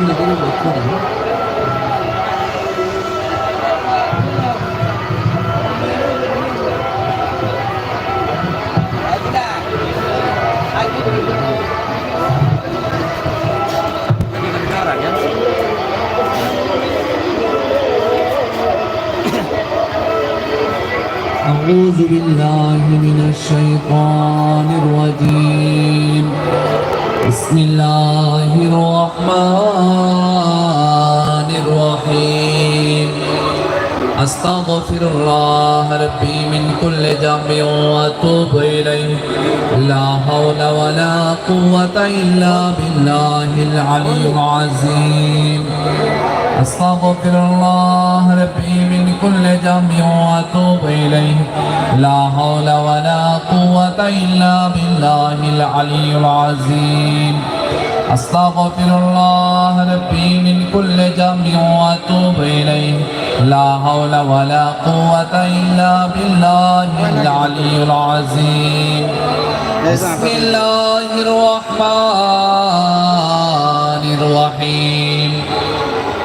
সামনে দিকে লক্ষ্য দিন أعوذ بالله من الشيطان الرجيم بسم الله الرحمن الرحيم. أستغفر الله ربي من كل ذنب وأتوب إليه. لا حول ولا قوة إلا بالله العلي العظيم. أستغفر الله ربي كل ذنب وأتوب إليه. لا حول ولا قوة إلا بالله العلي العظيم. أستغفر الله ربي من كل ذنب وأتوب إليه. لا حول ولا قوة إلا بالله العلي العظيم. بسم الله الرحمن الرحيم.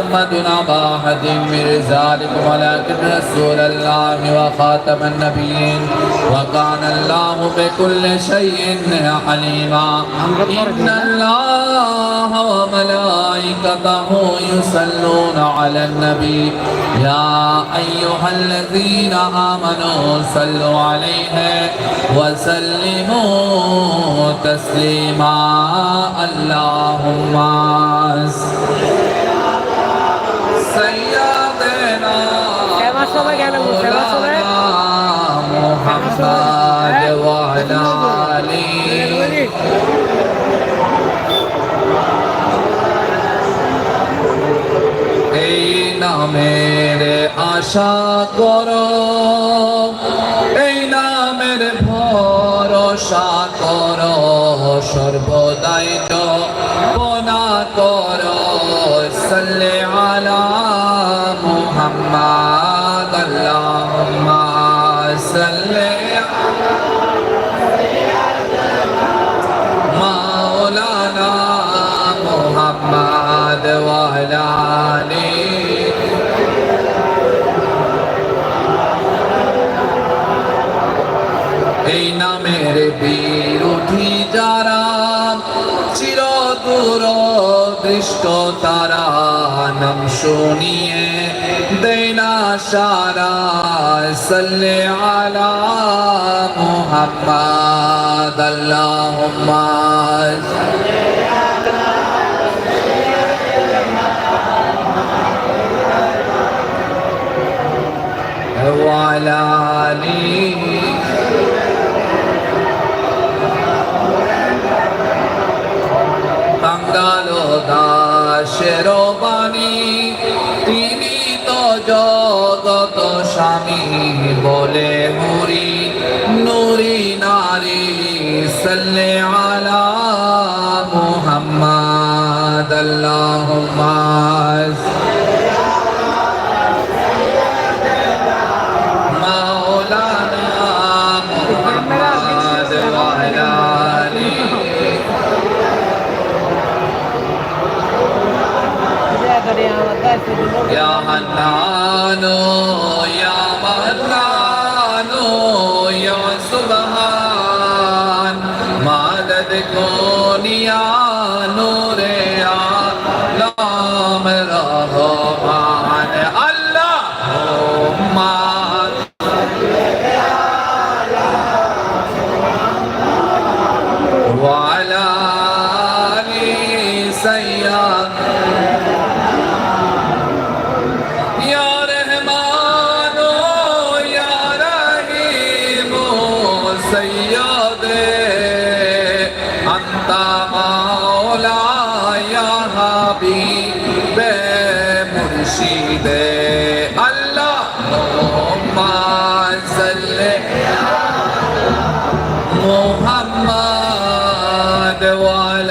ابا احد من رجالكم ولكن رسول الله وخاتم النبيين وكان الله بكل شيء عليما إن الله وملائكته يصلون على النبي. يا أيها الذين آمنوا صلوا عليه وسلموا تسليما. اللهم محمد وعلى آله এই নামের আশা করো এই নামের ভরসা করো সর্বদাই বনা করো সাল্লে আলা মুহাম্মাদ আল্লাহুম্মা চির দূর দৃষ্ট তারা নাম শুনিয়ে দেনা সারা সাল্লে আলা মুহাম্মাদ আল্লাহুম্মা وعلى آله রবের বাণী তিনি তো জগত স্বামী বলে হুরি নুরি নারী সাল্লে আলা মুহাম্মদ আল্লাহুম্মা। বলো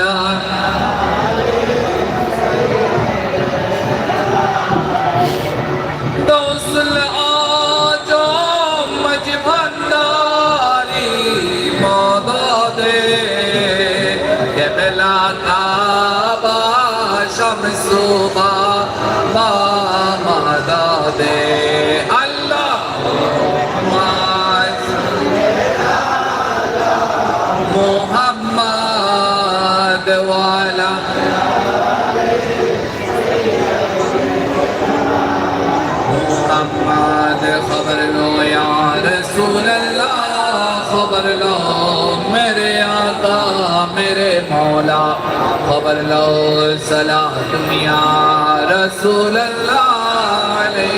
Yeah. খবর লো মেরে আকা মেরে মৌলা খবর লো সালাহ দুনিয়া রসুল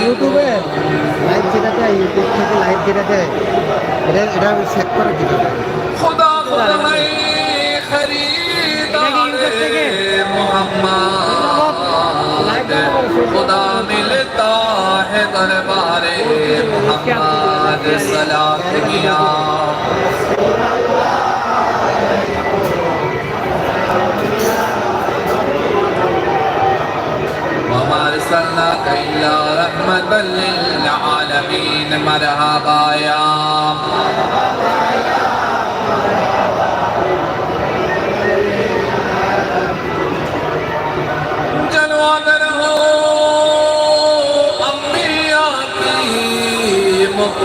ইউটিউবে লাইভ যেটা দেয় ইউটিউব থেকে লাইভ যেটা দেয় এটা এটা আমি চেক করে দিতে খোদা খোদাই খরিদার মোহাম্মদ। খোদা মিলতা হে দরবারে মোহাম্মদ। بعد صلاتنا وما أرسلناك إلا رحمة للعالمين مرحبا يا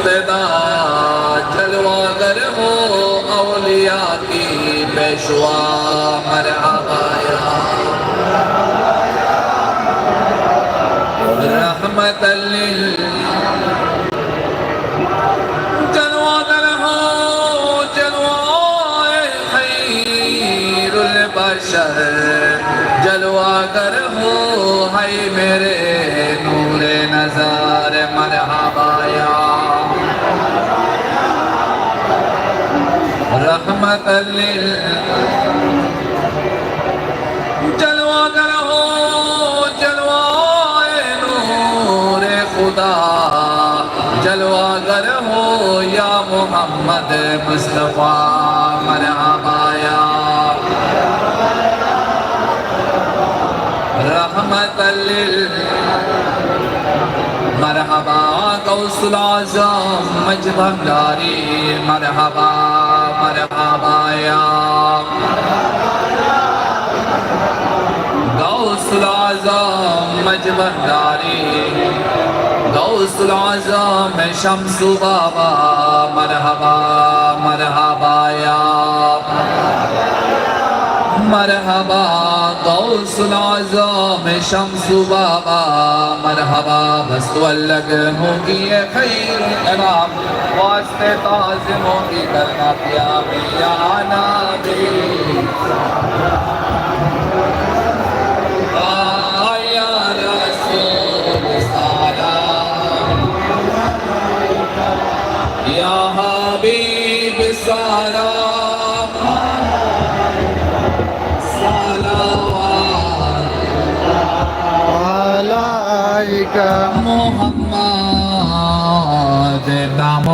مقتدا جلوہ گر ہو اولیاء کی پیشوا، مرحبا یا رحمت لل جلوہ گر ہو، جلوہ خیر البشر. جلوہ گر ہو میرے نور نظر. رحمة لل جلوہ کرو جلوہ نور خدا. جلوہ کرو یا محمد مصطفیٰ مرحبا یا رحمت لل مرحبا قوس العظم مجمع داری مرحبا. مرحبا يا غوث العظام مجمع داري غوث العظام شمس بابا مرحبا مرحبا يا مرحبا غوث العظام شمس بابا مرحبا بس ولگ ہوگی خیر کرام واسطے تعظیم ہوگی کرنا پیا یا نبی یا رسول سارا یا محمد نام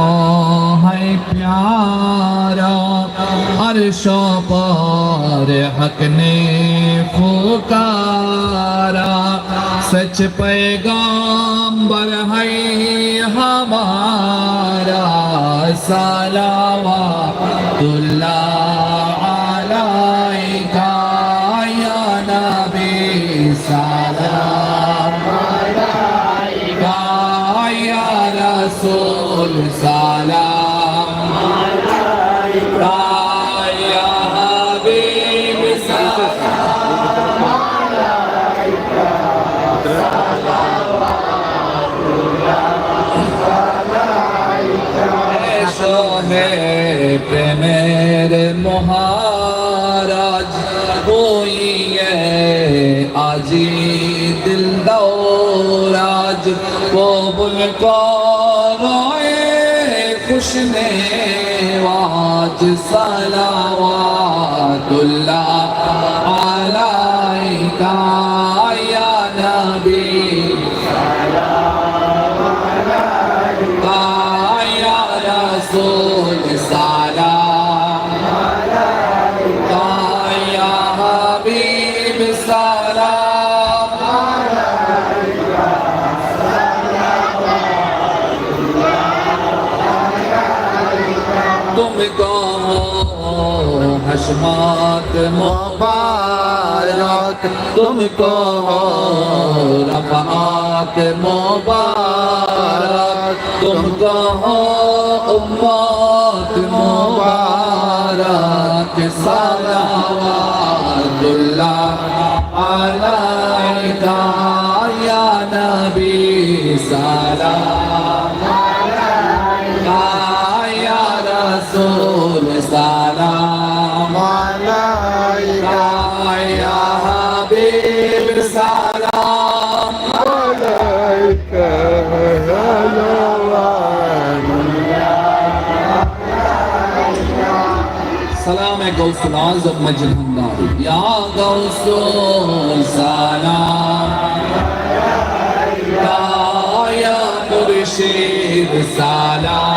ہے پیارا عرشوں پر حق نے پکارا سچ پیغامبر ہے ہمارا سلاوات اللہ علیہ یا نبی سلام প্রেমের মহারাজ হইয়ে আজি দিল দৌরাজ কবুল করয়ে খুশনে ওয়াজ সালাওয়াতুল্লাহ আলাইকা ইয়া हशमत मुबारक तुमको रफात मुबारक तुमको उम्मत मुबारक सलावतुल्लाह अलैका या नबी सलाम غوث العظم مجد الله يا غوث سلام يا مرشد سلام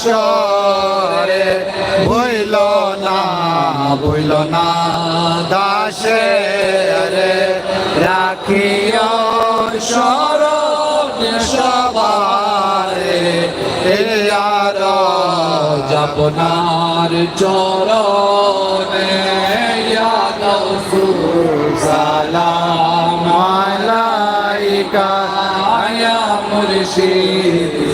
হাসরে বইল না বইল না দাসে রে রাখিও স্মরণ সবারে। আর জপনার গৌসুল সালাম মালাইকা, আয়া মুর্শিদ।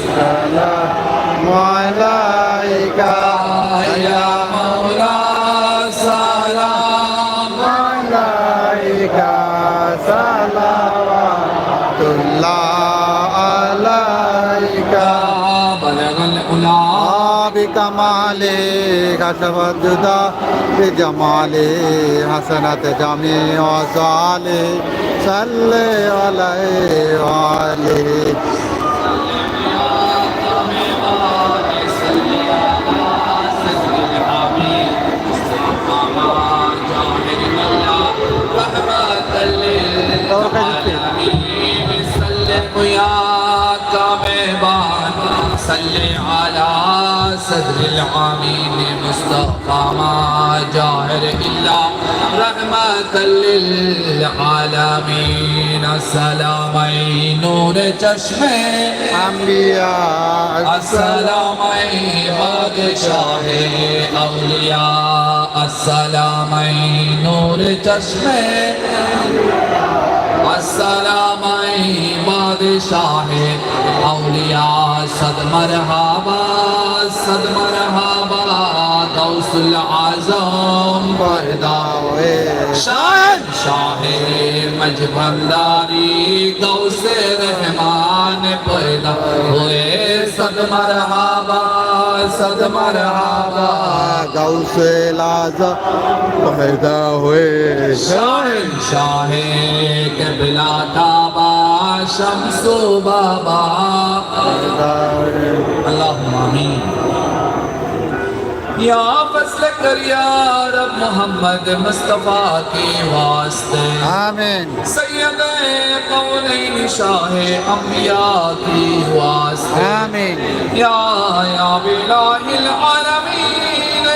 کمالے حسب جدا جمالے حسنت جامع وصالے صلی علیہ وآلہ جی صلی صدر العامين مصطفى ما جاهر إلا رحمة للعالمين. السلامي نور جشم أنبياء السلامي بادشاہ أولياء السلامي نور جشم السلامي بادشاہ أولياء صد مرحبا সদ মরহাবা গৌসুল আজম পরদাওয়ে শান শাহে মজবন্দারি গৌসে রহমান পয়দা হুয়ে সদ মরহাবা সদ মরহাবা গৌসে আজম পয়দা হুয়ে শান শাহে কবলা তাবা শামসু বাবা। আল্লাহুম্মা আমিন। یا فضل کر یا رب محمد مصطفیٰ کی واسطے۔ آمین۔ سید قولین شاہ انبیاء کی واسطے۔ آمین۔ یا یا بلاہ العالمین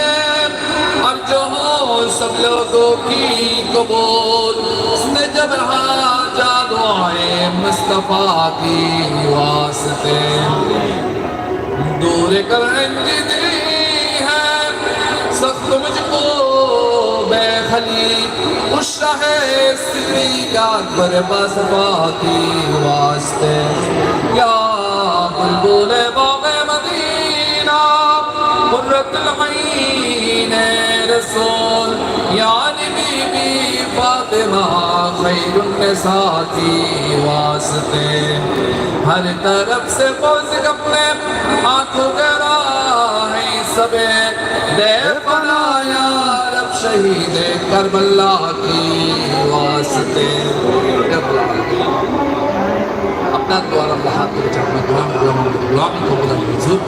اور جو ہو سب لوگوں کی قبول۔ اس نے جب رہا حاجہ دعائے مصطفیٰ کی واسطے۔ دور کر انجدے سکت مجھ کو بے خلی اشرح سری کا اکبر بس باقی واسطے یا بل بولے باغ مدینہ مرت العین رسول یا نبی بی فاطمہ خیر النساتی واسطے ہر طرف سے پوزک اپنے ہاتھوں کے راہی سبے دیر शहीद करबला की वास्ते करबला की আপনার দোয়ার আল্লাহ হাত করেছে আপনার দোয়া দোয়া কবুল হুজুর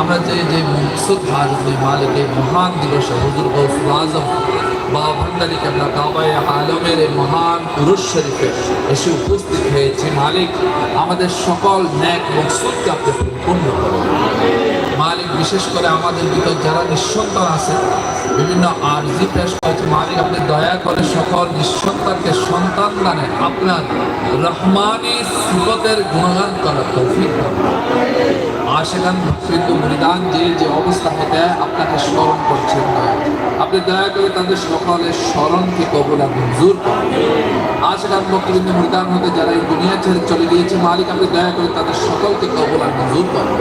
আমরা যে যে মকসুদ হাজরি মালিকের মহান দিবসে হুজুর গৌসুল আজম বা ভান্ডারি কেবলা কাবায় আলমের এই মহান পুরুষ শরীফে এসে উপস্থিত হয়েছে মালিক আমাদের সকল ন্যাক মকসুদকে আপনি পূর্ণ করেন মালিক বিশেষ করে আমাদের ভিতর যারা নিঃসন্তান আছে বিভিন্ন আর্জি পেশ করেছে মালিক, আপনি দয়া করে সকল নিঃসন্তানকে সন্তান দানে আপনার রহমানি সুরতের গুণগান করার তৌফিক। আশেখান ভক্ত মরিদান যে যে অবস্থা হতে আপনাকে স্মরণ করছেন। আপনি দয়া করে তাদের সকলের স্মরণকে কবুল মঞ্জুর আশেখান ভক্তবৃন্দ মৃদান হতে যারা এই দুনিয়া ছেড়ে চলে গিয়েছে, মালিক, আপনি দয়া করে তাদের সকলকে কবুল মঞ্জুর করুন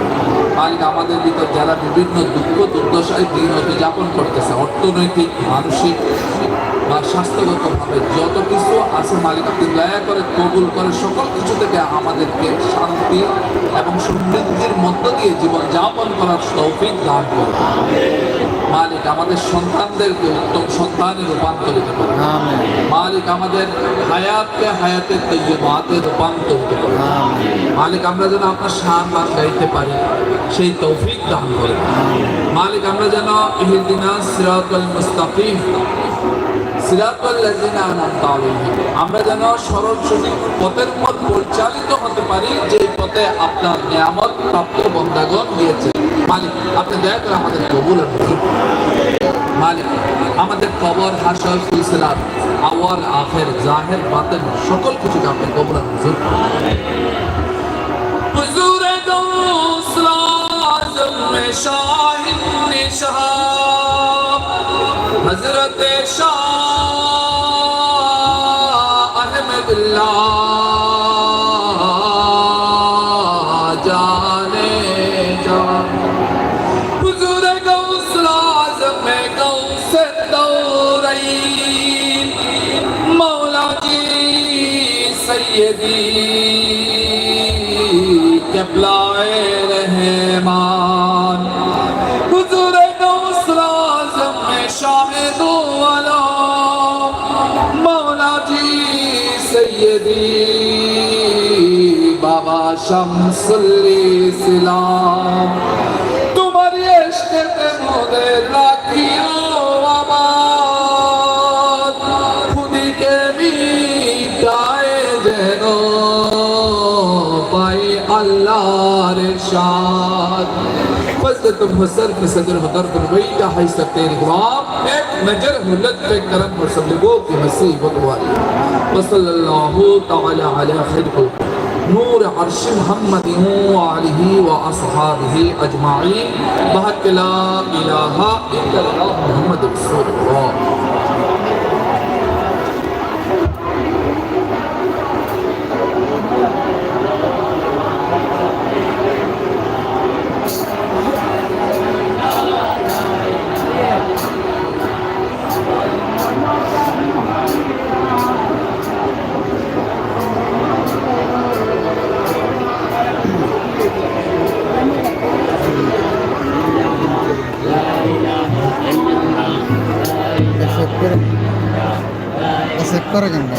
মালিক, আমাদের ভিতর যারা বিভিন্ন দুঃখ, দুর্দশায় দিন যাপন করতেছে, অর্থনৈতিক, মানসিক বা স্বাস্থ্যগতভাবে যত কিছু আছে মালিক আপনি দয়া করে কবুল করে সকল কিছু থেকে আমাদেরকে শান্তি এবং সমৃদ্ধির মধ্য দিয়ে জীবন যাপন করার তৌফিক দান করুন। মালিক আমাদের সন্তানদেরকে উত্তম সন্তানে রূপান্তরিত করুন। মালিক আমাদের হায়াতকে হায়াতের তৈবাতে রূপান্তরিত করুন। মালিক আমরা যেন আপনার শান মান গাইতে পারি সেই তৌফিক দান করে মালিক আমরা যেন ইহদিনা সিরাতুল মুস্তাকিম আমরা যেন সরল সঠিক পথের মত পরিচালিত হতে পারি যে পথে আপনার নিয়ামত প্রাপ্ত বন্ধাগণ দিয়েছে মালিক, আপনি দয়া করে আমাদের কবুল মালিক, আমাদের কবর, হাসর সিলসিলার আওয়াল, আখের, জাহের, বাতেন, সকল কিছু আপনি কবুল হুজুর শাহ अहमदुल्लाह जाने जा हुजूर गौसल आजम में गौस दौरईन मौला जी सैयदी شمس الاسلام তোমার ইশকেতে মোদের রাখিও آباد۔ خودی کے যেন পাই আল্লাহর بھائی اللہ تم ہو محسر کی صدر ہو درد کا حیثت تیری غرام ایک نجر ہو پہ کرم ہو سبلگو کی مسیح و دوائی وصل اللہ تعالی علیہ خیر نور عرش محمد وعليه وأصحابه أجمعين. بحق لا إله إلا الله محمد رسول الله. Oregon.